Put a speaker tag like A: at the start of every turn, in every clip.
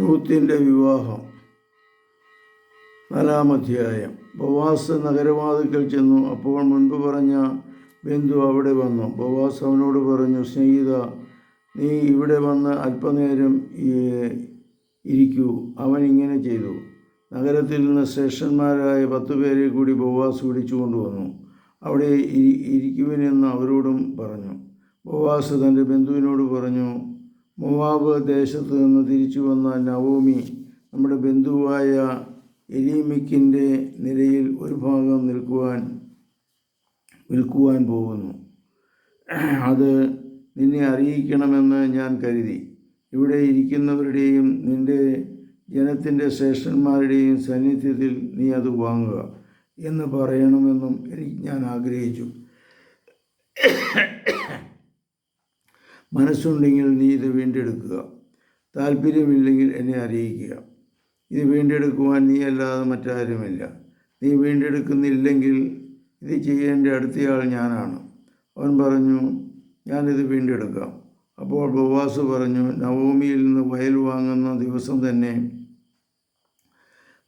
A: റൂത്തിന്റെ വിവാഹം. നാലാമധ്യായം ബവാസ് നഗരവാതിക്കൽ ചെന്നു. അപ്പോൾ മുൻപ് പറഞ്ഞ ബന്ധു അവിടെ വന്നു. ബവാസ് അവനോട് പറഞ്ഞു സ്നേഹിത നീ ഇവിടെ വന്ന് അല്പനേരം ഇരിക്കൂ. അവൻ ഇങ്ങനെ ചെയ്തു. നഗരത്തിൽ നിന്ന് ശ്രേഷ്ഠന്മാരായ പത്തു പേരെ കൂടി ബവാസ് വിളിച്ചു കൊണ്ടുവന്നു. അവിടെ ഇരി ഇരിക്കുവിനെന്ന് അവരോടും പറഞ്ഞു. ബവാസ് തന്റെ ബന്ധുവിനോട് പറഞ്ഞു മൊവാബ് ദേശത്ത് നിന്ന് തിരിച്ചു വന്ന നവോമി നമ്മുടെ ബന്ധുവായ എലീമിക്കിന്റെ നിരയിൽ ഒരു ഭാഗം നിൽക്കുവാൻ വിൽക്കുവാൻ പോകുന്നു. അത് നിന്നെ അറിയിക്കണമെന്ന് ഞാൻ കരുതി. ഇവിടെ ഇരിക്കുന്നവരുടെയും നിന്റെ ജനത്തിന്റെ ശ്രേഷ്ഠന്മാരുടെയും സാന്നിധ്യത്തിൽ നീ അത് വാങ്ങുക എന്ന് പറയണമെന്നും എനിക്ക് ഞാൻ ആഗ്രഹിച്ചു. മനസ്സുണ്ടെങ്കിൽ നീ ഇത് വീണ്ടെടുക്കുക. താല്പര്യമില്ലെങ്കിൽ എന്നെ അറിയിക്കുക. ഇത് വീണ്ടെടുക്കുവാൻ നീ അല്ലാതെ മറ്റാരുമില്ല. നീ വീണ്ടെടുക്കുന്നില്ലെങ്കിൽ ഇത് ചെയ്യേണ്ട അടുത്തയാൾ ഞാനാണ്. അവൻ പറഞ്ഞു ഞാനിത് വീണ്ടെടുക്കാം. അപ്പോൾ ബവാസ് പറഞ്ഞു നവോമിയിൽ നിന്ന് വയൽ വാങ്ങുന്ന ദിവസം തന്നെ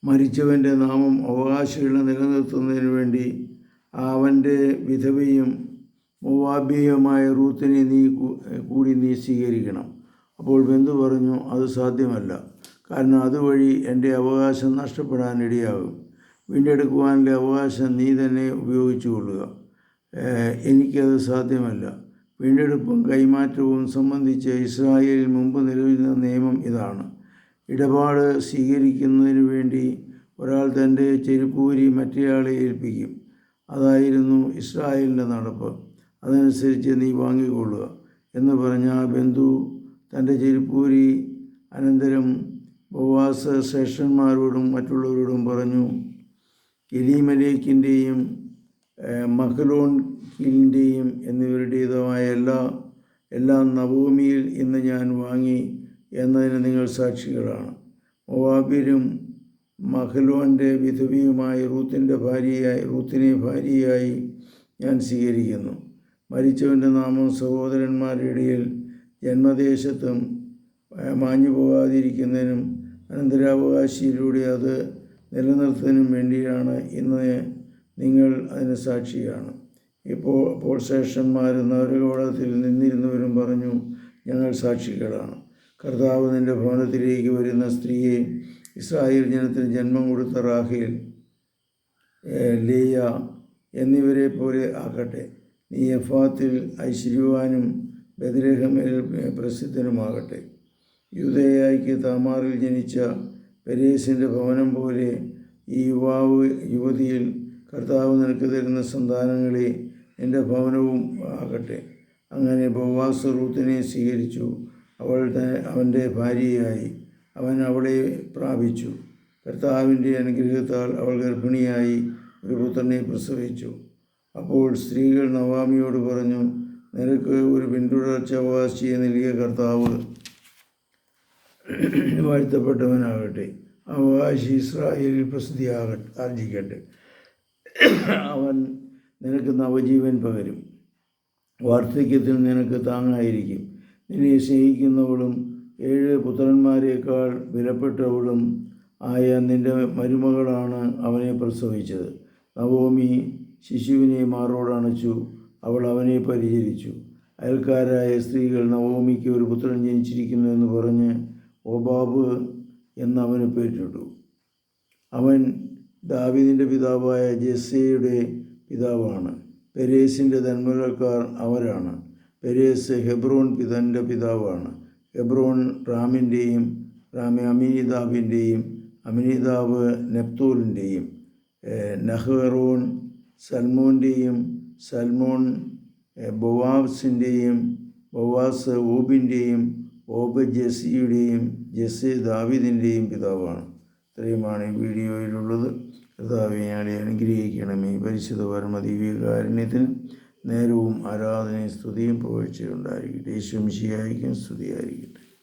A: മരിച്ചവന്റെ നാമം അവകാശികളെ നിലനിർത്തുന്നതിന് വേണ്ടി അവന്റെ വിധവയും മുവാബിയുമായ റൂത്തിനെ നീ കൂടി നീ സ്വീകരിക്കണം. അപ്പോൾ ബന്ധു പറഞ്ഞു അത് സാധ്യമല്ല. കാരണം അതുവഴി എന്റെ അവകാശം നഷ്ടപ്പെടാൻ ഇടയാകും. വീണ്ടെടുക്കുവാനുള്ള അവകാശം നീ തന്നെ ഉപയോഗിച്ചു കൊള്ളുക. എനിക്കത് സാധ്യമല്ല. വീണ്ടെടുപ്പും കൈമാറ്റവും സംബന്ധിച്ച് ഇസ്രായേലിൽ മുമ്പ് നിലവിലിരുന്ന നിയമം ഇതാണ്. ഇടപാട് സ്വീകരിക്കുന്നതിന് വേണ്ടി ഒരാൾ തന്റെ ചെരുപ്പൂരി മറ്റേയാളെ ഏൽപ്പിക്കും. അതായിരുന്നു ഇസ്രായേലിന്റെ നടപ്പ്. അതനുസരിച്ച് നീ വാങ്ങിക്കൊള്ളുക. എന്ന് പറഞ്ഞ ആ ബന്ധു തന്റെ ചെരുപ്പൂരി അനന്തരം ഉപവാസ ശ്രേഷ്ഠന്മാരോടും മറ്റുള്ളവരോടും പറഞ്ഞു എലീമലേക്കിന്റെയും മഹലോൺ കിലിന്റെയും എന്നിവരുടേതുമായ എല്ലാ എല്ലാം നവോമിയിൽ ഇന്ന് ഞാൻ വാങ്ങി എന്നതിന് നിങ്ങൾ സാക്ഷികളാണ്. മൊവാബിരും മഹലോന്റെ വിധവിയുമായി റൂത്തിന്റെ ഭാര്യയായി റൂത്തിനെ ഭാര്യയായി ഞാൻ സ്വീകരിക്കുന്നു. മരിച്ചവന്റെ നാമം സഹോദരന്മാരുടെ ഇടയിൽ ജന്മദേശത്തും മാഞ്ഞു പോകാതിരിക്കുന്നതിനും അനന്തരാവകാശിയിലൂടെ അത് നിലനിർത്തുന്നതിനും വേണ്ടിയാണ് ഇന്ന് നിങ്ങൾ അതിന് സാക്ഷിയാണ്. ഇപ്പോൾ അപ്പോൾ ശ്രേഷ്ഠന്മാർ നഗരകോടത്തിൽ നിന്നിരുന്നവരും പറഞ്ഞു ഞങ്ങൾ സാക്ഷികളാണ്. കർത്താവ് നിന്റെ ഭവനത്തിലേക്ക് വരുന്ന സ്ത്രീയെ ഇസ്രായേൽ ജനത്തിന് ജന്മം കൊടുത്ത റാഹേൽ ലേയ എന്നിവരെ പോലെ ആക്കട്ടെ. നീ എഫാത്തിൽ ഐശ്വര്യവാനും ബദരഹമേൽ പ്രസിദ്ധനുമാകട്ടെ. യുദ്ധയായിക്ക് താമാറിൽ ജനിച്ച പെരേസിന്റെ ഭവനം പോലെ ഈ യുവാവ് യുവതിയിൽ കർത്താവ് നിനക്ക് തരുന്ന സന്താനങ്ങളെ എന്റെ ഭവനവും ആകട്ടെ. അങ്ങനെ ബോവാസ് റൂത്തിനെ സ്വീകരിച്ചു. അവൾ അവന്റെ ഭാര്യയായി. അവൻ അവളെ പ്രാപിച്ചു. കർത്താവിന്റെ അനുഗ്രഹത്താൽ അവൾ ഗർഭിണിയായി ഒരു പുത്രനെ പ്രസവിച്ചു. അപ്പോൾ സ്ത്രീകൾ നവാമിയോട് പറഞ്ഞു നിനക്ക് ഒരു പിന്തുടർച്ച അവകാശിയെ നൽകിയ കർത്താവ് വാഴ്ത്തപ്പെട്ടവനാകട്ടെ. അവകാശി ഇസ്രായേലിൽ പ്രസിദ്ധിയാകട്ടെ ആർജിക്കട്ടെ. അവൻ നിനക്ക് നവജീവൻ പകരും. വാർദ്ധക്യത്തിൽ നിനക്ക് താങ്ങായിരിക്കും. നിന്നെ സ്നേഹിക്കുന്നവളും ഏഴ് പുത്രന്മാരെക്കാൾ വിലപ്പെട്ടവളും ആയ നിന്റെ മരുമകളാണ് അവനെ പ്രസവിച്ചത്. നവോമി ശിശുവിനെ മാറോടണച്ചു അവൾ അവനെ പരിചരിച്ചു. അയൽക്കാരായ സ്ത്രീകൾ നവോമിക്ക് ഒരു പുത്രൻ ജനിച്ചിരിക്കുന്നു എന്ന് പറഞ്ഞ് ഒബാബ് എന്ന് അവന് പേരിട്ടു. അവൻ ദാവിദിന്റെ പിതാവായ ജെസ്സയുടെ പിതാവാണ്. പെരേസിന്റെ തന്മലക്കാർ അവരാണ്. പെരേസ് ഹെബ്രോൺ പിതന്റെ പിതാവാണ്. ഹെബ്രോൺ റാമിന്റെയും റാമി അമിനിതാബിന്റെയും അമിനിതാബ് നെപ്തൂലിന്റെയും നഹറോൻ സൽമോന്റെയും സൽമോൺ ബൊവാസിന്റെയും ബൊവാസ് ഊബിന്റെയും ഓബ് ജെസിയുടെയും ജെസ്സി ദാവിദിന്റെയും പിതാവാണ്. ഇത്രയുമാണ് ഈ വീഡിയോയിലുള്ളത്. കർത്താവെ ഞങ്ങളെ അനുഗ്രഹിക്കണമേ. പരിശുദ്ധ പരമ ദിവ്യകാരുണ്യത്തിന് നേരവും ആരാധനയും സ്തുതിയും പുകഴ്ചയുണ്ടായിരിക്കട്ടെ ദേശം മിശിഹായിക്കും സ്തുതിയായിരിക്കട്ടെ.